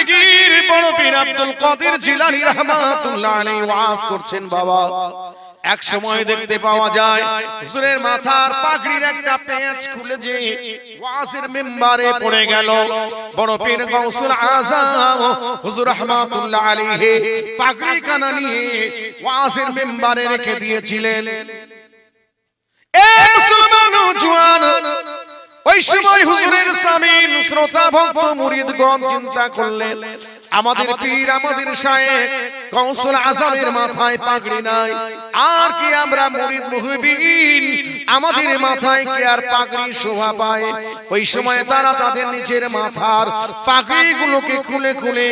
দস্তগীর বড় পীর আব্দুল কাদের জিলানী রাহমাতুল্লাহ আলাইহি ওয়াজ করছেন বাবা। এক সময় দেখতে পাওয়া যায়, হুজুরের মাথার পাগড়ির একটা পেঁচ খুলে যে ওয়াজের মেম্বারে পড়ে গেল। বড় পীর গৌসুল আজম, হুজুর রহমাতুল্লাহ আলাইহি পাগড়ি কানা নিয়ে ওয়াজের মেম্বারে রেখে দিয়েছিলেন। এ মুসলমান জওয়ান ওই সময় হুজুরের সামিন শ্রোতা ভক্ত মুরিদগণ চিন্তা করলেন আমাদের পীর আমাদের শায়েখ কৌশল আজমের মাথায় পাগড়ি নাই। আর কি আমরা মুরিদ মুহিবিন? আমাদের মাথায় কি আর পাগড়ি শোভা পায়? ওই সময় তারা তাদের নিচের মাথার পাগড়িগুলোকে খুলে খুলে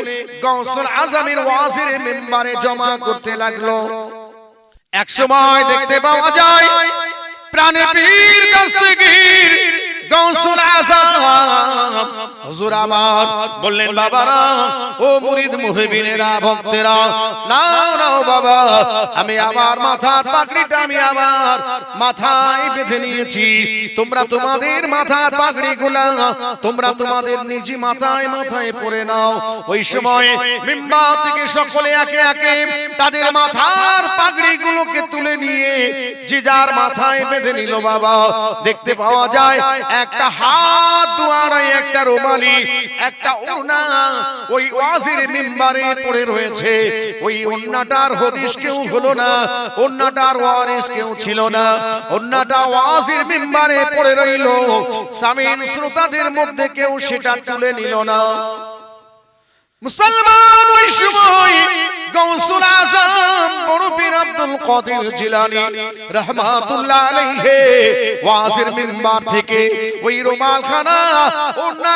কৌশল আজমের ওয়াজের মেম্বারে জমা করতে লাগল। এক সময় দেখতে পাওয়া যায় প্রাণে পীর দস্তগীর গৌসুল হুজুর আমার। বললেন, বাবারা, ও মুরিদ মুহিবিনেরা, ভক্তেরা, নাও নাও, বাবা, আমি আমার মাথার পাগড়িটা আমি আমার মাথায় বেঁধে নিয়েছি। তোমরা তোমাদের মাথার পাগড়িগুলা, তোমরা তোমাদের নিজি মাথায় মাথায় পরে নাও। ওই সময় মিম্বার থেকে সকলে একে একে তাদের মাথার পাগড়িগুলোকে তুলে নিয়ে যে যার মাথায় বেঁধে নিল, বাবা, দেখতে পাওয়া যায় একটা হাত দুয়ারায় একটা রোমালি একটা ওড়না, ওই ওয়াজির মিম্বারে পড়ে রয়েছে। ওই ওড়নাটার হদিস কেউ হলো না, ওড়নাটার ওয়ারিস কেউ ছিল না। ওড়নাটা ওয়াজির মিম্বারে পড়ে রইল। সামিন শ্রোতাদের মধ্যে কেউ সেটা তুলে নিল না। মুসলমান ওই সময় গৌসুল আজম বড় পীর আব্দুল কাদের জিলানী রহমাতুল্লাহ আলাইহি ওয়াজের মিম্বার থেকে ওই রুমাল খানা ওন্না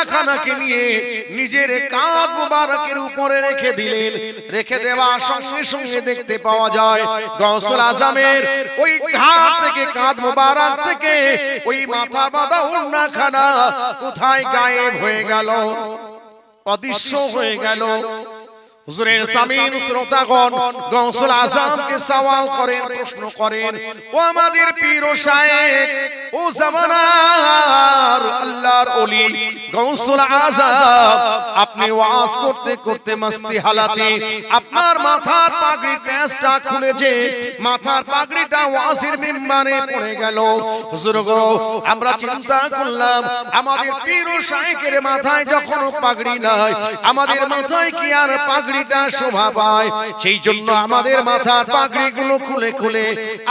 নিয়ে নিজের কাঁধ মুবারকের উপরে রেখে দিলেন। রেখে দেওয়া সঙ্গে সঙ্গে দেখতে পাওয়া যায় গৌসুল আজমের ওই ঘাট থেকে কাঁধ মুবারক থেকে ওই মাথা বাঁধা ওন্নাখানা কোথায় গায়েব হয়ে গেল? অদৃশ্য হয়ে গেল হুজুরের সামিন শ্রোতাগণ গৌসুল আজমকে সওয়াল করেন প্রশ্ন করেন। ও আমাদের পীর ও ও জামানার আল্লাহর ওলি গৌসুল আজম। আপনি ওয়াজ করতে করতে মস্তি হালাতে আপনার মাথার পাগড়ি প্যাঁচটা খুলেছে মাথার পাগড়িটা ওয়াজের মিম্বারে পড়ে গেল। হুজুর গো আমরা চিন্তা করলাম আমাদের পীর শায়েখের মাথায় যখন পাগড়ি নাই আমাদের মাথায় কি আর পাগড়িটা শোভা পায়। সেই জন্য আমাদের মাথার পাগড়িগুলো খুলে খুলে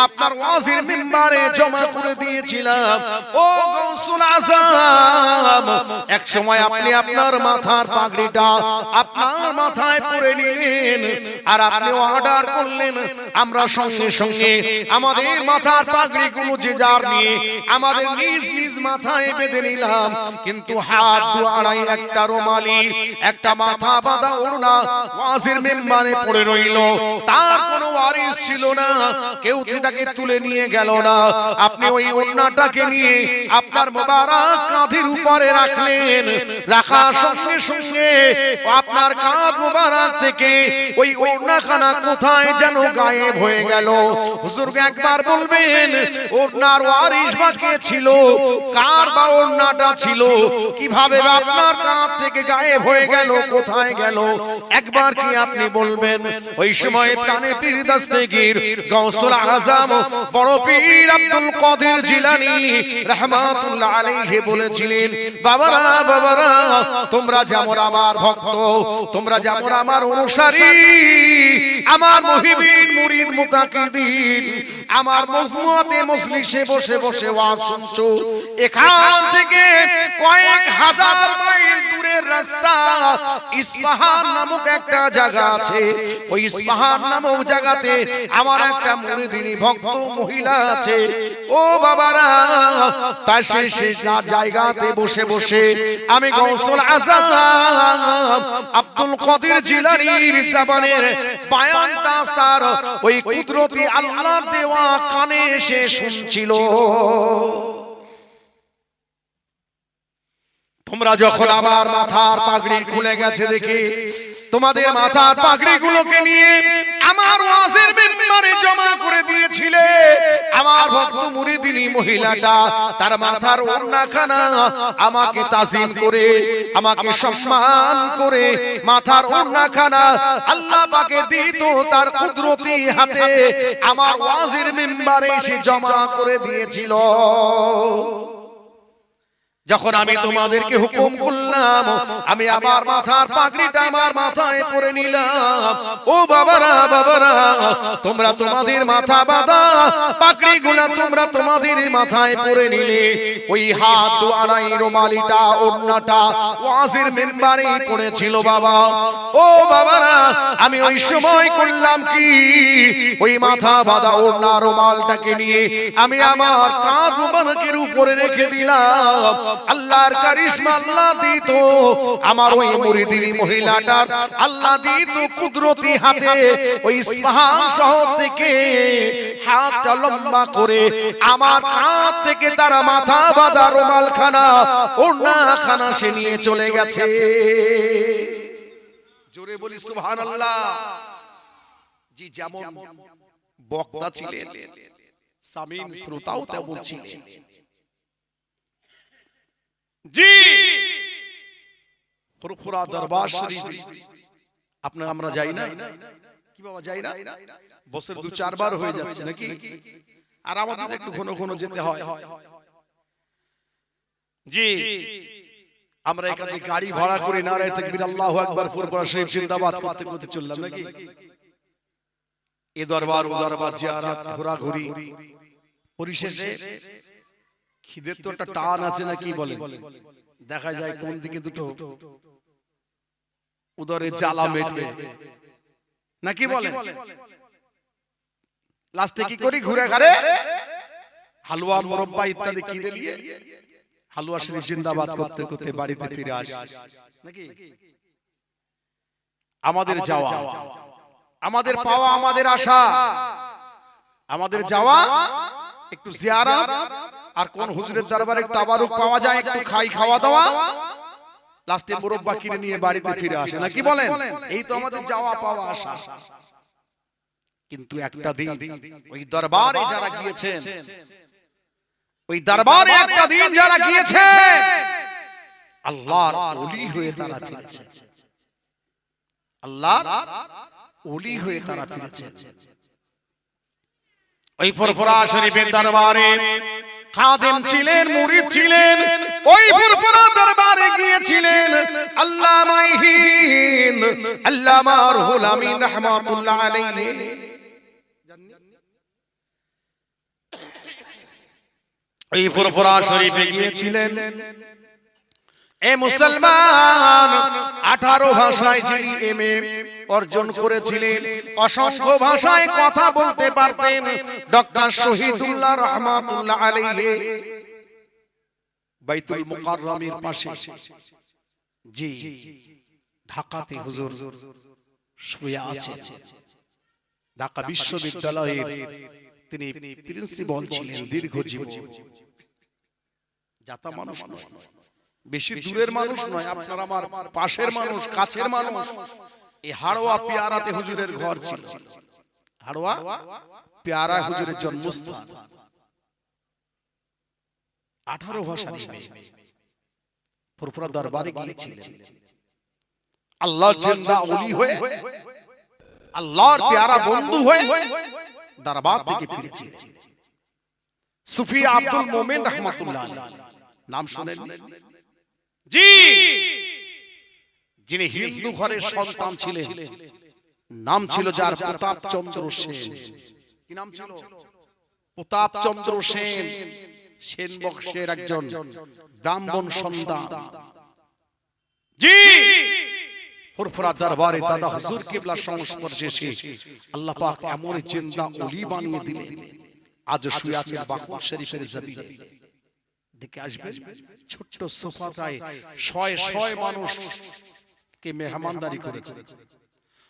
আপনার ওয়াজের মিম্বারে জমা করে দিয়েছিলাম। ও গৌসুল আজম এক সময় আপনি আপনার মাথার পাগড়িটা আপনার মাথায় পরে নিলেন আর আপনি অর্ডার করলেন। আমরা সঙ্গে সঙ্গে আমাদের মাথার পাগড়িগুলো যে যার নিয়ে আমাদের নিজ নিজ মাথায় বেঁধে নিলাম। কিন্তু হাত দু আড়াই একটা রোমালি একটা মাথা বাঁধা ওড়না ওয়াজের মেম্বারে পড়ে রইল। তার কোনো ওয়ারিস ছিল না। কেউ সেটাকে তুলে নিয়ে গেল না। আপনি ওই ওড়নাটাকে নিয়ে আপনার মোবারক কাঁধের উপরে রাখলেন। রাখার সঙ্গে সঙ্গে আপনার কাঁধ মোবারক থেকে ওই ওড়নাখানা কোথায় যেন গায়েব হয়ে গেল। হুজুরকে একবার বলবেন ওড়নার ওয়ারিস বা কে ছিল? কার বা ওড়নাটা ছিল? কীভাবে আপনার কাঁধ থেকে গায়েব হয়ে গেল? কোথায় গেল? একবার কি আপনি বলবেন? ওই সময় প্রাণে পীর দস্তগীর গৌসুল আজম, বড় পীর আব্দুল কাদের জিলানী রহমাতুল্লাহ আলাইহি বলেছিলেন, বাবারা বাবারা, তোমরা যেমন আমার ভক্ত, তোমরা যেমন আমার অনুসারী, আমার মুহিবিন মুরিদ মুতাকিদিন, আমার মজমুয়াতে মজলিসে বসে বসে ওয়াজ শুনছো, এখান থেকে কয়েক হাজার মাইল দূরের রাস্তা ইস্পাহান নামক একটা জায়গা আছে। ওই ইস্পাহান নামক জায়গাতে আমার একটা মুরিদিনী ভক্ত মহিলা আছে। ও বাবারা, তার সেই সেই জায়গাতে বসে বসে আমি গৌসল আজম আব্দুল কাদের জিলানির জাবানের বায়ানটা তার ওই কুদরতি আল্লাহর দেওয়া কানে এসে শুনছিল। তোমরা যখন আমার মাথার পাগড়ি খুলে গেছে দেখি তোমাদের মাথার পাগড়ি গুলোকে নিয়ে আমার ওয়াজের মেম্বার মেম্বারে জমা করে দিয়েছিলে। আমার ভক্ত মুরিদিনী মহিলাটা তার মাথার ওড়নাখানা আমাকে তাজিম করে আমাকে সম্মান করে মাথার ওড়নাখানা আল্লাহ পাকে দিত তার কুদরতি হাতে। আমার ওয়াজের মেম্বারে সে জমা করে দিয়েছিল। যখন আমি তোমাদেরকে হুকুম করলাম আমি আমার মাথার পাগড়িটা আমার মাথায় পরে নিলাম। ও বাবারা বাবারা তোমরা তোমাদের মাথা বাঁধা পাগড়ি গুলা তোমরা তোমাদের মাথায় পরে নিলে। ওই হাত দোয়ারাই রোমালিটা ওড়নাটা ওয়াজের মেম্বারে পড়েছিল বাবা। ও বাবারা আমি ওই সময় করলাম কি? ওই মাথা বাঁধা ওড়না রোমালটাকে নিয়ে আমি আমার কাঁধ মুবারকের উপরে রেখে দিলাম। আল্লাহর কারিশমা আল্লাহ দিত। আমার ওই মুরিদিনী মহিলাটার আল্লাহ দিত কুদরতি হাতে। ওই ইসফাহান শহর থেকে হাতটা লম্বা করে আমার কাঁধ থেকে তার মাথা বাঁধা রুমাল খানা ওড়না খানা সে নিয়ে চলে গেছে। জোরে বলি, সুবহানাল্লাহ। জি, যেমন বক্তা ছিলেন সামিন শ্রোতাও তেমন ছিলেন। জি। ফুরফুরা দরবার শরীফ। আপনার আমরা যাই না? কি বাবা যাই না? বছর দু চারবার হয়ে যাচ্ছে নাকি? আর আমাদের একটু ঘন ঘন যেতে হয়। জি। আমরা এখানে গাড়ি ভাড়া করে নারায় তাকবীর আল্লাহু আকবার ফুরফুরা শরীফ জিন্দাবাদ করতে করতে চললাম নাকি? এ দরবার ও দরবার জিয়ারাত ঘোরাঘুরি পরিশেষে খিদের তো একটা টান আছে না কি বলে দেখা যায় কোন দিকে দুটো উদরে জ্বালা মেটে। নাকি বলে লাস্টে কি করি? ঘুরে ঘাড়ে? হালুয়া মোরব্বা ইত্যাদি কিনে নিয়ে হালুয়া শরীফ জিন্দাবাদ করতে করতে বাড়িতে ফিরে আসি। নাকি? আমাদের যাওয়া। আমাদের পাওয়া আমাদের আশা। আমাদের যাওয়া একটু জিয়ারাত। আর কোন হুজুরের দরবারে তাবারুক পাওয়া যায় একটু খাই খাওয়া দাওয়া? লাস্টে মুরব্বা কিনে নিয়ে বাড়িতে ফিরে আসে। নাকি বলেন? এই তো আমাদের যাওয়া পাওয়া আশা। কিন্তু একটা দিন। ওই দরবারে যারা গিয়েছেন। ওই দরবারে একটা দিন যারা গিয়েছে আল্লাহর ওলি হয়ে তারা ফিরেছে। আল্লাহ ওলি হয়ে তারা ফিরেছে। ওই ফুরফুরা শরীফের দরবারে খাদেম ছিলেন মুরিদ ছিলেন ওই পুরপুরা দরবারে গিয়েছিলেন। আল্লামা ইহিন আল্লামা রুহুল আমিন রাহমাতুল্লাহ আলাইহি। এই ফুরফুরা শরীফে গিয়েছিলেন। এ মুসলমান আঠারো ভাষায় যিনি এম অর্জন করেছিলেন অসংখ্য ভাষায় কথা বলতে পারতেন ডক্টর শহীদুল্লাহ রহমাতুল্লাহ আলাইহি বাইতুল মুকাররমের পাশে। জি ঢাকাতে হুজুর শুয়ে আছে ঢাকা বিশ্ববিদ্যালয়ের তিনি প্রিন্সিপাল ছিলেন দীর্ঘজীবী। যাতা মানুষ নয়। বেশি দূরের মানুষ নয় আপনার আমার পাশের মানুষ কাছের মানুষ। এই হাড়োয়া পেয়ারাতে হুজুরের ঘর ছিল। হাড়োয়া পেয়ারা হুজুরের জন্মস্থান। আঠারো ভাষা ফুরফুরা দরবারে গিয়েছিলেন। আল্লাহ জিন্দা ওলি হয়ে আল্লাহর পেয়ারা বন্ধু হয়ে দরবার থেকে ফিরেছিলেন। সুফি আব্দুল মোমেন রহমাতুল্লাহ নাম শুনেন জি। যিনি হিন্দু ঘরের সন্তান ছিলেন নাম ছিল যার প্রতাপ চন্দ্র সেন। কি নাম ছিল? প্রতাপ চন্দ্র সেন সেন। বংশের একজন ব্রাহ্মণ সন্তান। জি। ফুরফুরা দরবারে দাদা হুজুর কিবলা সংস্পর্শে এসে আল্লাহ পাক এমন জিন্দা ওলি বানিয়ে দিলেন। আজ শুয়ে আছেন বাকুল শরীফের জমিনে। দেখে আসবেন ছোট্ট সোফাটায় শয় শয় মানুষ কে মেহমানদারি করেছেন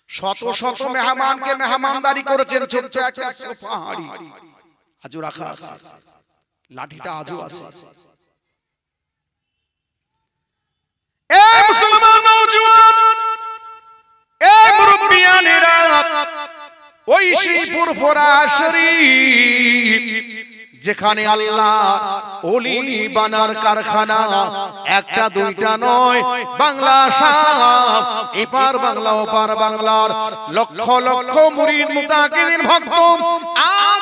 শত শত মেহমানকে মেহমানদারি করেছেন ছোট্ট একটা সোফা হাড়ি আজও রাখা আছে। লাঠিটা আজও আছে। এ মুসলমান নওজোয়ান এ মুরব্বিয়ানেরা ওই শিবপুর ফুরফুরা শরীফ। যেখানে আল্লাহ ওলি বানার কারখানা একটা দুইটা নয় বাংলা এপার বাংলা ওপার বাংলার লক্ষ লক্ষ মুরিদ মুতাকিদিন ভক্ত আজও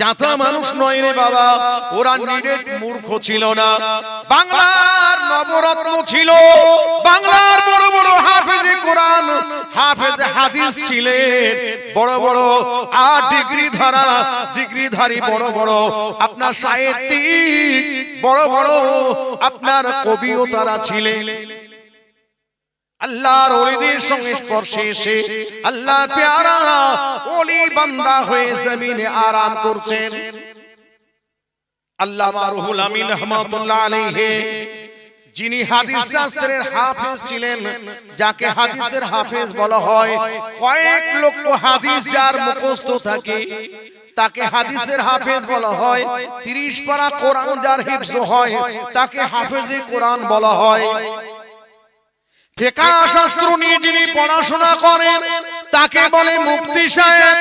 যাতা মানুষ নয় রে বাবা ওরা নিরেট মূর্খ ছিল না। বাংলার নবরত্ন ছিল। বাংলার বড় বড় হাফেজে কোরআন হাফেজে হাদিস ছিলেন। বড় বড় আর ডিগ্রি ধারা ডিগ্রিধারী বড় বড়। আপনার সাহিত্যিক বড় বড় আপনার কবিও তারা ছিলেন। আল্লাহর ওলিদের সঙ্গে স্পর্শে এসে আল্লাহ পেয়ারা ওলি বান্দা হয়ে জমিনে আরাম করছেন। আল্লামা রুহুল আমিন রহমাতুল্লাহ আলাইহি যিনি হাদিস শাস্ত্রের হাফেজ ছিলেন যাকে হাদিসের হাফেজ বলা হয় কয়েক লক্ষ হাদিস যার মুখস্থ থাকে তাকে হাদিসের হাফেজ বলা হয় 30 পারা কোরআন যার হিফজ হয় তাকে হাফেজে কোরআন বলা হয়। ফেকা শাস্ত্র নিয়ে যিনি পড়াশোনা করেন, তাকে বলে মুক্তি সাহেব।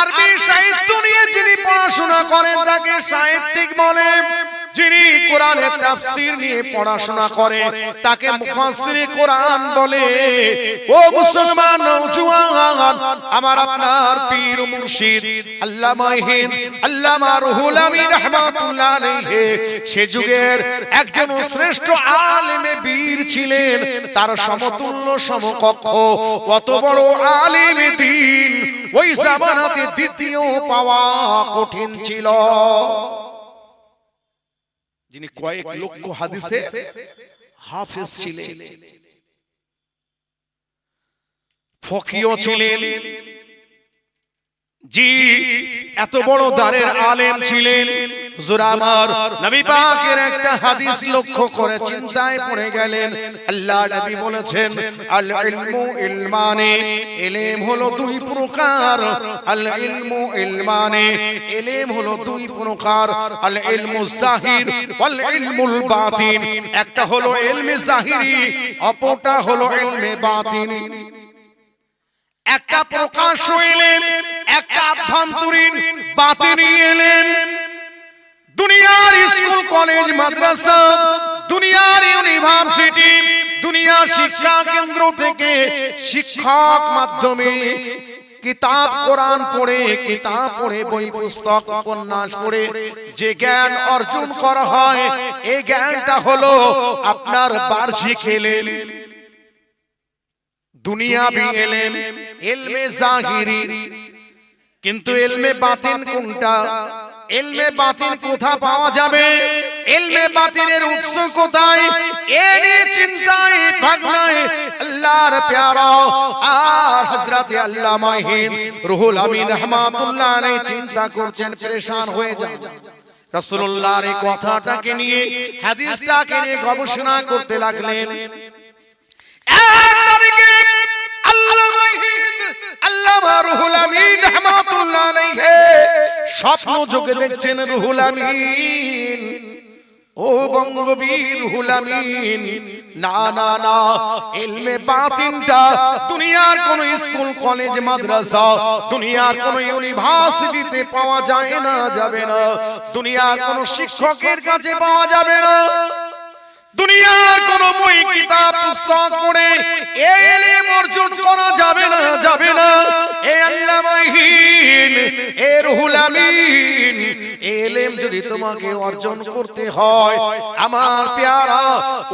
আরবি সাহিত্য নিয়ে যিনি পড়াশোনা করেন, তাকে সাহিত্যিক বলে যিনি কোরআনের তাফসীর নিয়ে পড়াশোনা করে, তাকে মুফাসসিরে কোরআন বলে, ও মুসলমান নওজোয়ান আমার আপনার পীর মুর্শিদ, আল্লামা হিন্দ, আল্লামা রুহুল আমিন রাহমাতুল্লাহ আলাইহি, সে যুগের একজন শ্রেষ্ঠ আলেমে বীর ছিলেন, তার সমতুল্য সমকক্ষ কত বড় আলেম দিন, ওই জামানাতে দ্বিতীয় পাওয়া কঠিন ছিল। যিনি কয়েক লক্ষ হাদিসে হাফেজ ছিলেন। ফকিও ছিলেন। জি এত বড় দারের আলেম ছিলেন। হুজুর নবী পাকের একটা হাদিস লক্ষ্য করে চিন্তায় পড়ে গেলেন। আল্লাহ নবী বলেছেন আল ইলমু ইলমানে ইলম হলো দুই প্রকার। আল ইলমু ইলমানে ইলম হলো দুই প্রকার। আল ইলমু জাহির ওয়াল ইলমুল বাতিন। একটা হলো ইলমে জাহিরি অপরটা হলো ইলমে বাতিনি। একটা প্রকাশ এলেন একটা আভ্যন্তরীণ বাতিনি এলেন। দুনিয়ার স্কুল কলেজ মাদ্রাসা দুনিয়ার ইউনিভার্সিটি দুনিয়া শিক্ষা কেন্দ্র থেকে শিক্ষক মাধ্যমে কিতাব কোরআন পড়ে কিতাব পড়ে বই পুস্তক উপন্যাস পড়ে যে জ্ঞান অর্জন করা হয় এই জ্ঞানটা হলো আপনার বার্ষিক এলেন দুনিয়াবি এলেম এলমে জাহিরি। কিন্তু এলমে বাতিন কোনটা? এলমে বাতিন কোথা পাওয়া যাবে? এলমে বাতিনের উৎস কোথায়? এ নিয়ে চিন্তায় ভাবনায় আল্লাহর প্যারা। আর হযরতে আল্লামা হিন্দ রুহুল আমিন রহমাতুল্লাহ আলাইহি চিন্তা করছেন পরেশান হয়ে যান। রাসূলুল্লাহর এই কথাটাকে নিয়ে হাদিসটাকে নিয়ে গবেষণা করতে লাগলেন। দেখছেন রুহুল আমিন। ও না না না দুনিয়ার কোন স্কুল, কলেজ, মাদ্রাসা, দুনিয়ার কোন ইউনিভার্সিটিতে পাওয়া যায় না, যাবে না। দুনিয়ার কোন শিক্ষকের কাছে পাওয়া যাবে না। দুনিয়ার কোন বই, কিতাব, পুস্তক পড়ে এই ইলম অর্জন করা যাবে না যাবে না। এ আল্লামাহীন এ রুহুল আমিন, এলেম যদি তোমাকে অর্জন করতে হয়, আমার পেয়ারা,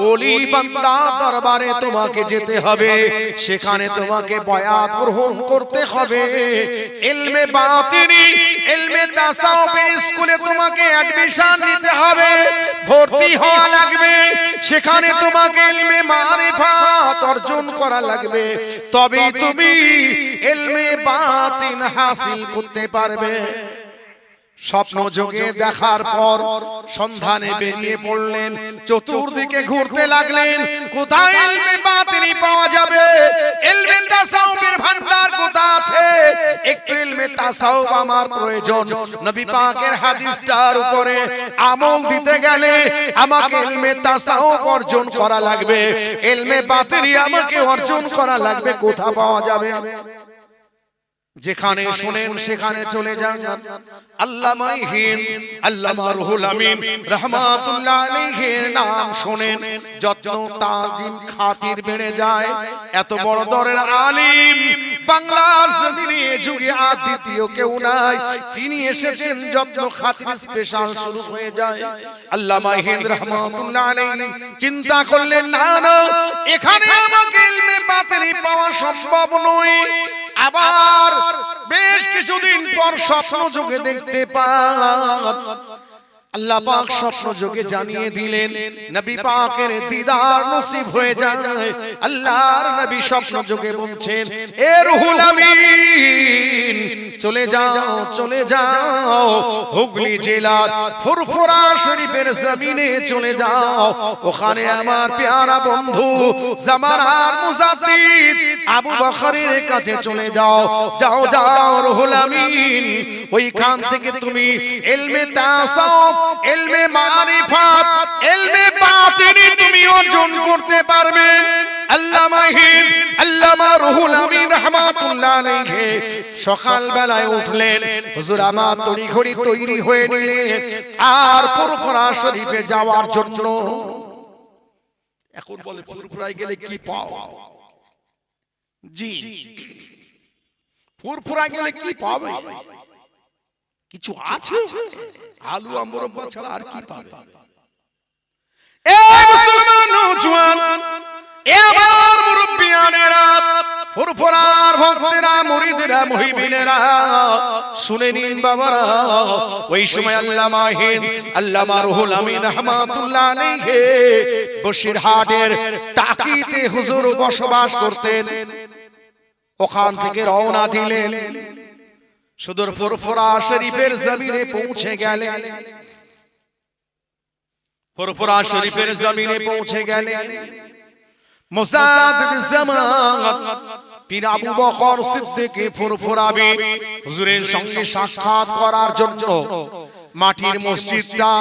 ওলি, বান্দা, দরবারে তোমাকে যেতে হবে। সেখানে তোমাকে বয়াত গ্রহণ করতে হবে। এলমে বাতিনি, এলমে তাসাউফের স্কুলে তোমাকে অ্যাডমিশন নিতে হবে। ভর্তি হওয়া লাগবে। সেখানে তোমাকে এলমে মারিফাত অর্জন করা লাগবে। তবে তুমি এলমে বাতিন হাসিল করতে পারবে। স্বপ্ন যোগে দেখার পর সন্ধানে বেরিয়ে পড়লেন। চতুর্দিকে ঘুরতে লাগলেন। কোথায় বাতিনি পাওয়া যাবে? ইলমে তাসাউফের ভান্ডার কোথায় আছে? একটু ইলমে তাসাউফ আমার প্রয়োজন। নবী পাকের হাদিসটার উপরে আমল দিতে গেলে আমাকে ইলমে তাসাউফ অর্জন করা লাগবে। বাতিনি আমাকে অর্জন করা লাগবে। কোথা পাওয়া যাবে? যেখানে শুনেন সেখানে চলে যান। আল্লামা হিন্দ আল্লামা রুহুল আমিন রহমাতুল্লাহ আলাইহির নাম শুনেন। যত তাজিম খাতির বেড়ে যায়। এত বড় দরের আলিম। বাংলার জমিনে যুগে আর দ্বিতীয় কেউ নাই। তিনি এসেছেন যত্ন খাতির স্পেশাল শুরু হয়ে যায়। আল্লামা হিন্দ রহমাতুল্লাহ আলাইহি। চিন্তা করলেন না না এখানে আমাকে ইলমে পাওয়া সম্ভব নয়। আবার বেশ কিছুদিন পর স্বপ্ন যোগে দেখতে পান। আল্লাহ পাক স্বপ্ন যোগে জানিয়ে দিলেন, নবী পাকের দিদার নসিব হয়ে যায়। আল্লাহর নবী স্বপ্ন যোগে বলছেন, এ রুহুল আমিন চলে যাও চলে যাও। হুগলি জেলার ফুরফুরা শরীফের জমিনে চলে যাও। ওখানে আমার পেয়ারা বন্ধু জামানার মুজাদ্দিদ আবু বকরের কাছে চলে যাও। যাও। যাও রুহুল আমিন। ওইখান থেকে তুমি ইলমে তাসাউফ ইলমে মারিফাত বাতিনি তুমি অর্জন করতে পারবে। আল্লামা রুহুল আমিন আলাইহি উঠলেন। হুজুর, আমার তৈরি হয়ে আর শরীফে যাওয়ার জন্য। এখন বলে গেলে কি পাও? জি গেলে কি পাবে? কিছু আছে? আলু আমরব্বা ছাড়া আর কি পাবে? এ টাকিতে হুজুর বসবাস করতেন। ওখান থেকে রওনা দিলেন। সুদূর ফুরফুরা শরীফের জমিনে পৌঁছে গেলেন। ফুরফুরা শরীফের জমিনে পৌঁছে গেলেন মুসাদ্দিদ জামান পীর আবু বকর সিদ্দিক ফুরফুরাবি হুজুরের সঙ্গে সাক্ষাৎ করার জন্য মাটির মসজিদটা,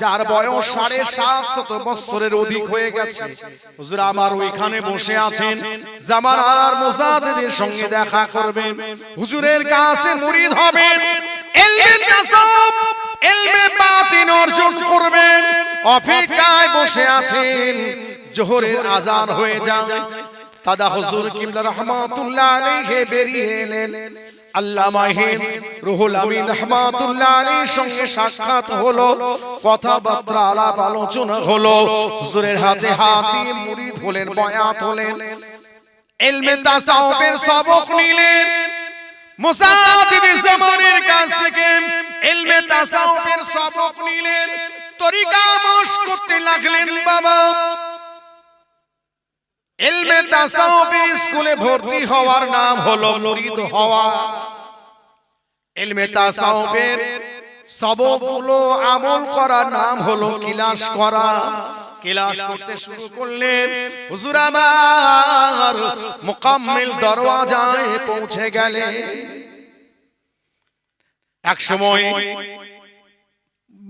যার বয়স সাড়ে সাতশত বছরের অধিক হয়ে গেছে। হুজুর আমার ওইখানে বসে আছেন, জামানার মুসাদ্দিদের সঙ্গে দেখা করবেন। হুজুরের কাছে মুরিদ হবেন জোহরের হয়ে যায়। রুহুল আমিন সাক্ষাৎ হলো, কথাবার্তা, আলাপ, আলোচনা হলো। হুজুরের হাতে হাত দিয়ে মুরিদ হলেন বয়াত হলেন। ইলমে তাসাউফের সবক নিলেন। মুসাদ্দিদ জামানের কাছ থেকে ইলমে তাসাউফের সবক নিলেন। তরিকা মশ করতে লাগলেন বাবা। ইলমে তাসাউফের স্কুলে ভর্তি হওয়ার নাম হলো মুরিদ হওয়া। ইলমে তাসাউফের সবগুলো আমল করার নাম হলো কিলাস করা। কিলাস করতে শুরু করলেন। হুজুর আমার মুকাম্মিল দরওয়াজায় পৌঁছে গেলেন। এক সময়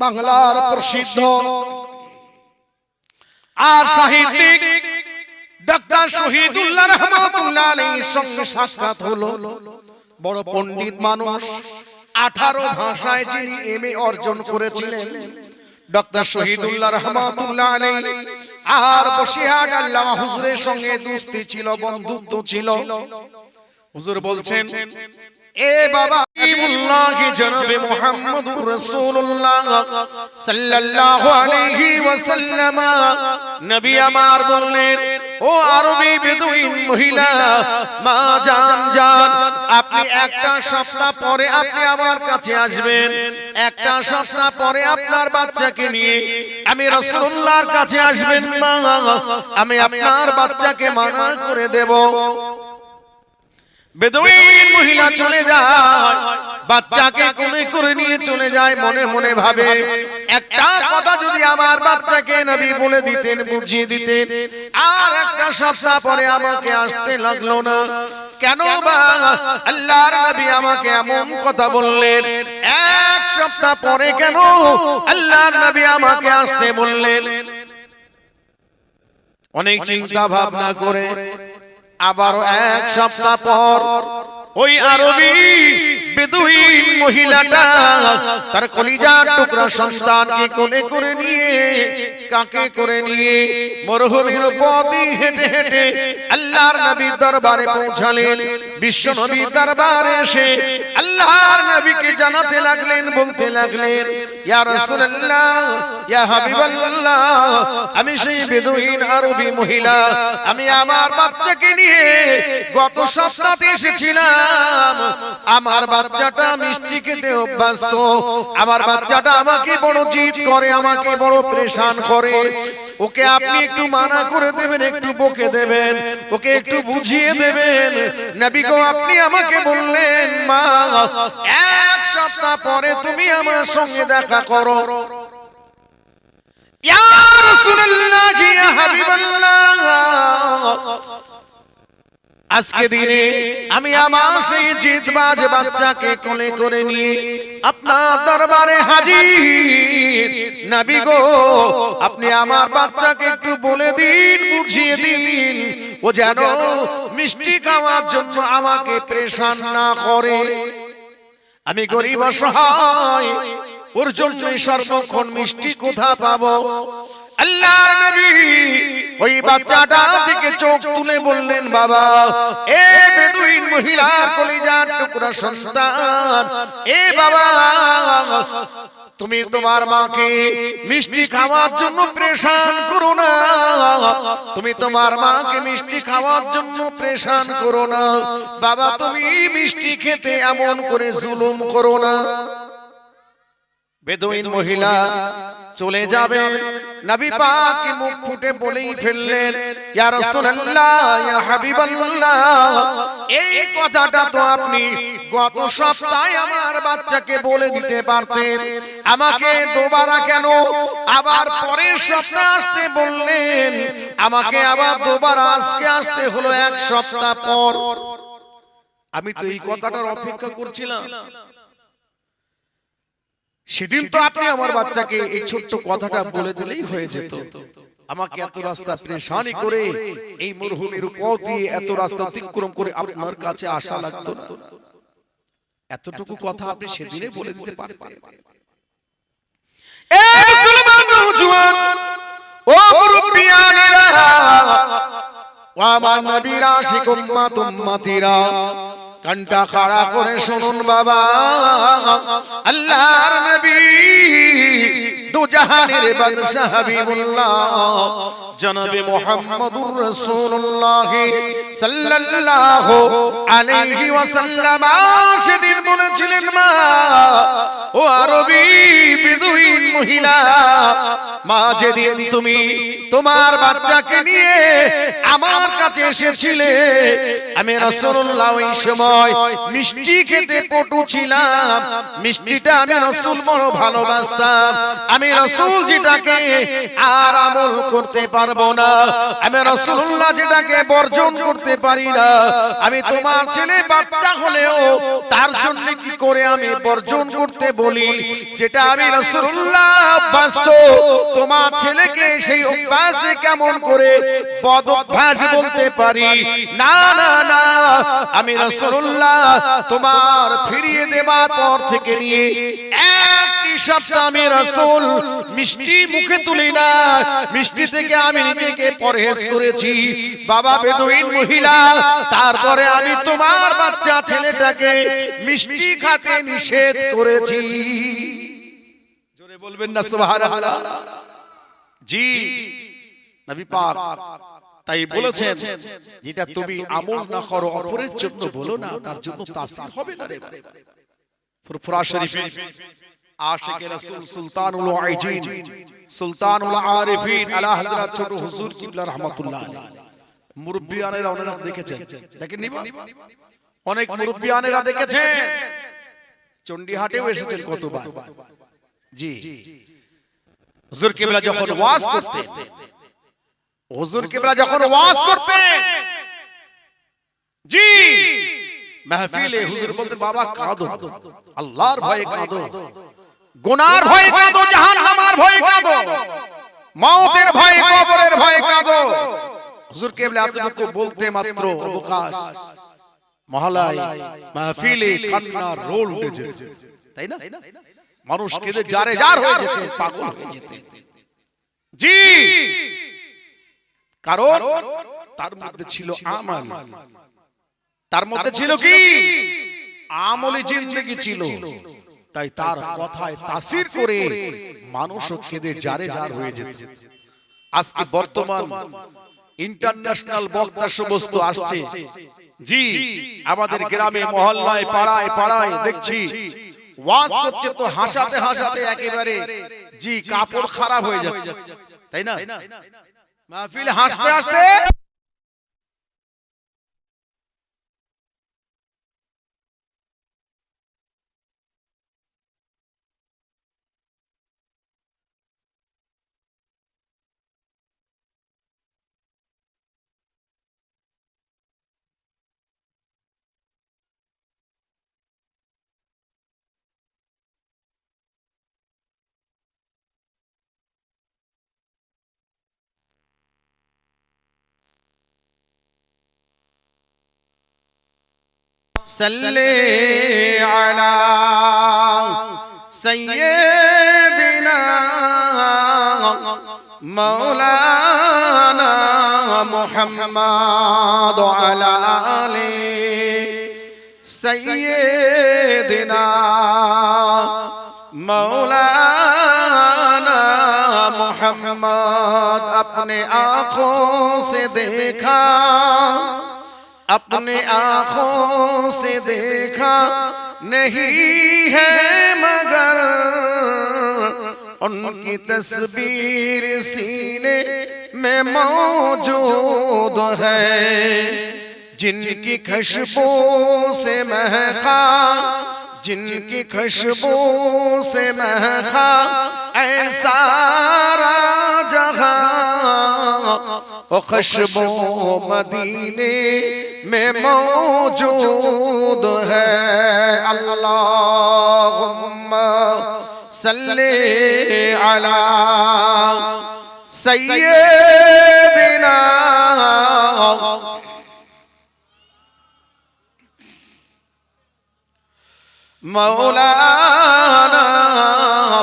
বাংলার প্রসিদ্ধ আর সাহিত্যিক ডক্টর শহীদুল্লাহ রহমাতুল্লাহ আলাইহির সঙ্গে সাক্ষাৎ হলো। বড় পণ্ডিত মানুষ আঠারো ভাষায় যিনি এমএ অর্জন করেছিলেন। ডক্টর শহীদুল্লাহ রহমাতুল্লাহ আলাই আর বসিহাট আল্লামা হুজুরের সঙ্গে দোস্তি ছিল। বন্ধুত্ব ছিল। হুজুর বলছেন আপনি একটা সপ্তাহ পরে আপনি আমার কাছে আসবেন। একটা সপ্তাহ পরে আপনার বাচ্চাকে নিয়ে আমি রাসূলুল্লাহর কাছে আসবেন মা। আমি আপনার বাচ্চাকে মানা করে দেব। বেদুইন মহিলা চলে যায়। বাচ্চাকে কোলে করে নিয়ে চলে যায়, মনে মনে ভাবে। একটা কথা যদি আমার বাচ্চাকে নবী বলে দিতেন, বুঝিয়ে দিতেন, আর একটা সপ্তাহ পরে আমাকে আসতে লাগল না। কেন বা আল্লাহর নবী আমাকে এমন কথা বললেন? এক সপ্তাহ পরে কেন আল্লাহর নবী আমাকে আসতে বললেন? অনেক চিন্তা ভাবনা করে আবার এক সপ্তাহ পর ওই আরবি বেদুইন মহিলাটা তার কলিজার টুকরা সন্তানকে কোলে করে নিয়ে, কাকে করে নিয়ে? মরুভূমির পথে হেঁটে হেঁটে আল্লাহর নবী দরবারে পৌঁছালেন। বিশ্ব নবী দরবারে এসে আল্লাহর নবীকে জানাতে লাগলেন, বলতে লাগলেন, ইয়া রাসূলুল্লাহ, ইয়া হাবিবাল্লাহ, আমি সেই বেদুইন আরবি মহিলা, আমি আমার বাচ্চাকে নিয়ে গত সপ্তাহে এসেছিলাম। আমার বাচ্চাটা মিষ্টি খেতে অভ্যস্ত আমার বাচ্চাটা আমাকে বড় জিদ করে আমাকে বড় প্রেশান করে। ওকে আপনি একটু মানা করে দেবেন একটু বকে দেবেন। ওকে একটু বুঝিয়ে দেবেন। নবী গো আপনি আমাকে বললেন মা এক সপ্তাহ পরে তুমি আমার সঙ্গে দেখা করো। ইয়া রাসূলুল্লাহ ইয়া হাবিবাল্লাহ। আজকে দিনে আমি আমার সেই জিতবাজ বাচ্চাকে কোলে করে নিয়ে আপনার দরবারে হাজির। নাবি গো আপনি আমার বাচ্চাকে একটু বলে দিন বুঝিয়ে দিন। ও যেন মিষ্টি খাওয়ার জন্য আমাকে প্রেশান না করে। আমি গরিব অসহায় ওর জন্য সর্বক্ষণ মিষ্টি কোথা পাবো? আল্লাহর নবী ওই বাচ্চাটা দিকে চোখ তুলে বললেন বাবা এ বেদুইন মহিলার কলিজার টুকরা সন্তান। এ বাবা তুমি তোমার মাকে মিষ্টি খাওয়ার জন্য প্রেশান করো না। তুমি তোমার মাকে মিষ্টি খাওয়ার জন্য প্রেশান করো না। বাবা তুমি মিষ্টি খেতে এমন করে জুলুম করো না। বেদুইন মহিলা চলে যাবেন নবী পাক মুখ ফুটে বলেই ফেললেন ইয়া রাসূলুল্লাহ ইয়া হাবিবাল্লাহ। এই কথাটা তো আপনি গত সপ্তাহে আমার বাচ্চাকে বলে দিতে পারতেন। আমাকে দুবারা কেন? আবার পরের সপ্তাহে আসতে বললেন আমাকে আবার দুবারা আজকে আসতে হলো এক সপ্তাহ পর। আমি তো এই কথাটার অপেক্ষা করছিলাম। সেদিন তো আপনি আমার বাচ্চাকে এই ছোট্ট কথাটা বলে দিলেই হয়ে যেত। আমাকে এত রাস্তা প্রেশানি করে এই মরুভূমির পথ দিয়ে এত রাস্তা অতিক্রম করে আপনার কাছে আসা লাগতো না। এতটুকু কথা আপনি সেদিনে বলে দিতে পারতেন। ও মুরব্বিয়ানেরা ও আমার নবীর আশিক উম্মত উম্মতিরা কানটা খাড়া করে শুনুন বাবা। আল্লাহর নবী দু জাহানের বাদশাহ হাবিবুল্লাহ, জনাবে মুহাম্মদুর রাসূলুল্লাহ সাল্লাল্লাহু আলাইহি ওয়াসাল্লাম। সেদিন বলেছিলেন মা, ও আরবি বিদুইন মহিলা, মা, যেদিন তুমি তোমার বাচ্চাকে নিয়ে আমার কাছে এসেছিলে, আমি রাসূলুল্লাহ ওই সময় মিষ্টি খেতে পটু ছিলাম। মিষ্টিটা আমি রাসূল বড় ভালোবাসতাম। আমি রাসূল যেটাকে আর আমল করতে পারব না। আমি রাসূলুল্লাহ যেটাকে বর্জন করতে পারি না। আমি তোমার ছেলে বাচ্চা হলেও তার জন্য কি করে আমি বর্জন করতে বলি? যেটা আমি রাসূলুল্লাহ তোমার ছেলেকে সেই অভ্যাস কেমন করে বদ অভ্যাস বলতে পারি? না না না। আমি তোমার ফিরিয়ে দেবার পর থেকে নিয়ে মিষ্টি মুখে তুলি না। মিষ্টি থেকে আমি পরহেজ করেছি। বাবা তারপরে আমি তোমার বাচ্চা ছেলেটাকে মিষ্টি খাতে নিষেধ করেছি। বলবেন না সুবহানাল্লাহ। জি নবী পাক তাই বলেছেন যেটা তুমি আমল না করো অপরের জন্য বলো না তার জন্য তাসির হবে না রে ফুরফুরা শরীফে আশিকে রাসূল সুলতানুল আইজিন সুলতানুল আরিফিন আলা হযরত ছোট হুজুর কিবলা রাহমাতুল্লাহ আলাইহি। মুরব্বিয়ানেরা ওনারা দেখেছেন। দেখেন নিবা? অনেক মুরব্বিয়ানেরা দেখেছেন। চণ্ডীহাটেও এসেছেন কতবার? জি। হুজুর কিবলা যখন ওয়াজ করতেন হুজুর কিবলা যখন ওয়াজ করতেন জি। মাহফিলে হুজুর বলতেন বাবা কাঁদো। আল্লাহর ভয়ে কাঁদো। গুনার ভয়ে কাঁদো জাহান্নামের ভয়ে কাঁদো। মওতের ভয়ে কবরের ভয়ে কাঁদো। হুজুর কেবলা এতটুকু বলতে মাত্র অবকাশ। মহলায় মাহফিলে কান্না রোল উঠে যেত তাই না? মানুষ কেঁদে জারে জার হয়ে যেতে পাগল হয়ে যেতে। জি। কারণ তার মধ্যে ছিল আমাল। তার মধ্যে ছিল কি? আমলি জিন্দগি ছিল। তাই তার কথায় তাসির করে মানুষও কেঁদে জারে জার হয়ে যেত। আজকে বর্তমান ইন্টারন্যাশনাল বক্তা সমস্ত আসছে। জি। আমাদের গ্রামে মহল্লায় পাড়ায় পাড়ায় দেখছি। ওয়াজ করছে তো হাসাতে হাসাতে একেবারে জি কাপড় খারাপ হয়ে যাচ্ছে। তাই না? মাহফিল হাসতে হাসতে صل على سيدنا مولانا محمد وعلى آل سيدنا مولانا محمد اپنے آنکھوں سے دیکھا اپنے آنکھوں سے دیکھا نہیں ہے مگر ان کی تصویر سینے میں موجود ہے۔ جن کی خوشبو سے مہخا جن کی خوشبو سے مہکا ایسا جہاں او خوشبو مدینے میں موجود ہے اللہم صلی علی سیدنا مولانا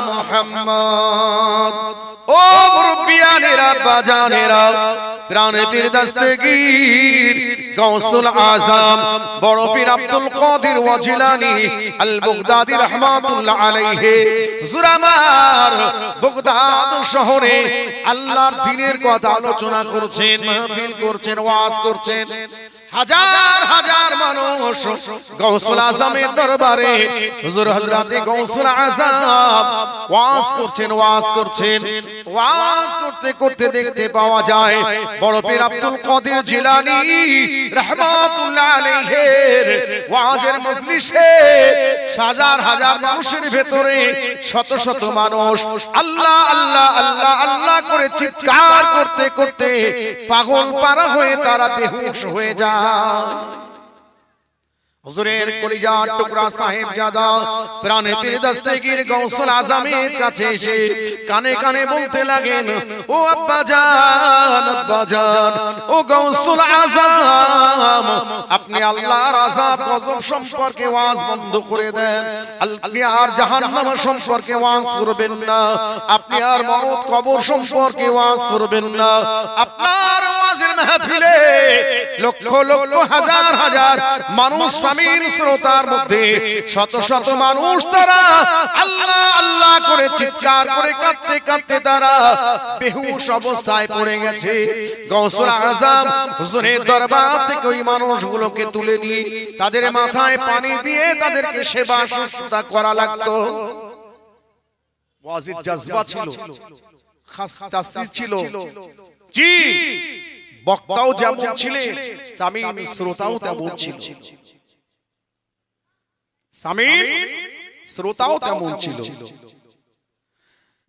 محمد বাজানেরা প্রাণে পীর দস্তগীর, গৌসুল আজম, বড় পীর আব্দুল কাদের ওয়াজিলানি আল বাগদাদি রাহমাতুল্লাহ আলাইহি। জুরামার বাগদাদ শহরে আল্লাহর দ্বীনের কথা আলোচনা করছেন, মাহফিল করছেন, ওয়াজ করছেন। হাজার হাজার মানুষ গৌসুল আজমের দরবারে। হুজুর হযরতে গৌসুল আজম ওয়াজ করছেন ওয়াজ করছেন। ওয়াজ করতে করতে দেখতে পাওয়া যায়, বড় পীর আব্দুল কাদের জিলানী রাহমাতুল্লাহ আলাইহির ওয়াজের মজলিসে হাজার হাজার মানুষের ভেতরে শত শত মানুষ আল্লাহ আল্লাহ আল্লাহ আল্লাহ করে চিৎকার করতে করতে পাগল পারা হয়ে তারা বেহুশ হয়ে যায়। হুজুরের কলিজার টুকরা সাহেব জাদা প্রাণে পীর দস্তগীর গৌসল আজমের কাছে এসে কানে কানে বলতে লাগেন, ও আব্বা জান আব্বা জান ও গৌসুল আজম আপনি আল্লাহর আযাব গজব সম্পর্কে ওয়াজ বন্ধ করে দেন। আপনি আর জাহান্নাম সম্পর্কে ওয়াজ করবেন না। আপনি আর মরদ কবর সম্পর্কে ওয়াজ করবেন না। আপনার ওয়াজের মাহফিলে লক্ষ লক্ষ, হাজার হাজার মানুষ শ্রোতার মধ্যে শত শত মানুষ তারা আল্লাহ আল্লাহ করে চিৎকার করে কাঁদতে কাঁদতে তারা বেহুশ অবস্থায় পড়ে গেছে। গৌসুল হুজুরের দরবার থেকে ওই মানুষগুলোকে তুলে নিয়ে তাদের মাথায় পানি দিয়ে তাদেরকে সেবা সুস্থতা করা লাগতো। ওয়াজিদ জজবা ছিল। খাস ছিল। জি। বক্তাও যেমন ছিলেন সামিম শ্রোতাও তেমন ছিল। সামিম শ্রোতাও তেমন ছিল।